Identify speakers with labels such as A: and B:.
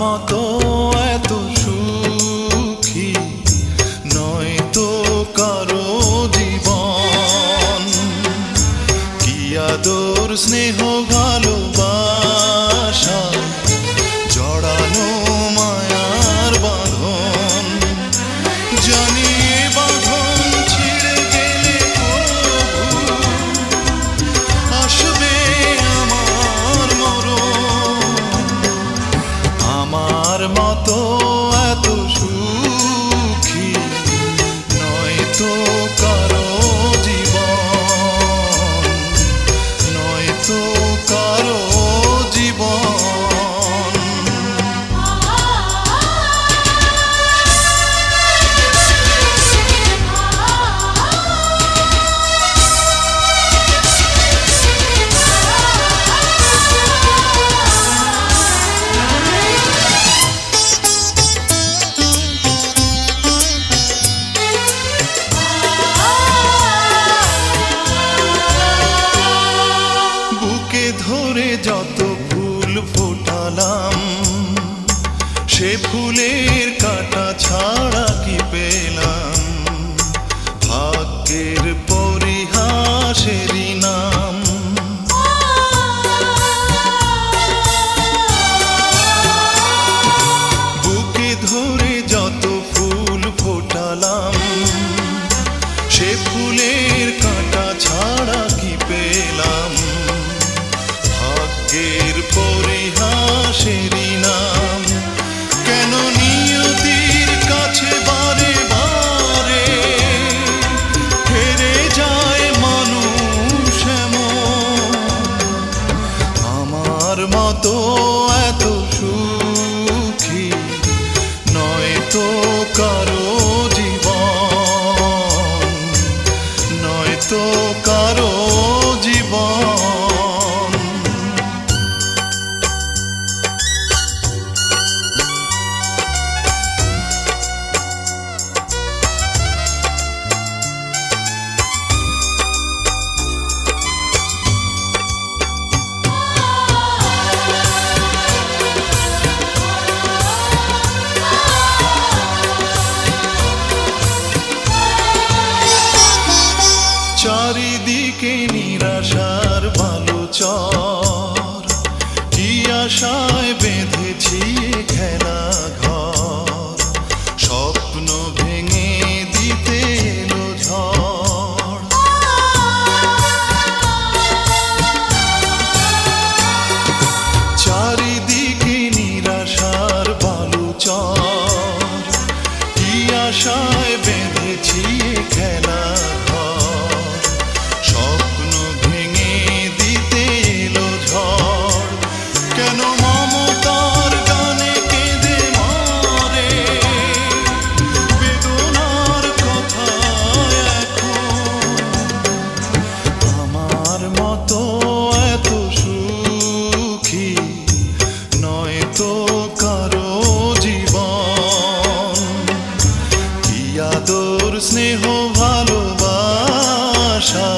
A: মতো এত সুখী নয় তো কারও জীবন। কি আদর স্নেহ soul. সে ফুলের কাটা ছাড়া কি পেলাম? ভাগ্যের পরিহাসের তোমার মতো এত সুখ 멈춰. আদর স্নেহ ভালোবাসা।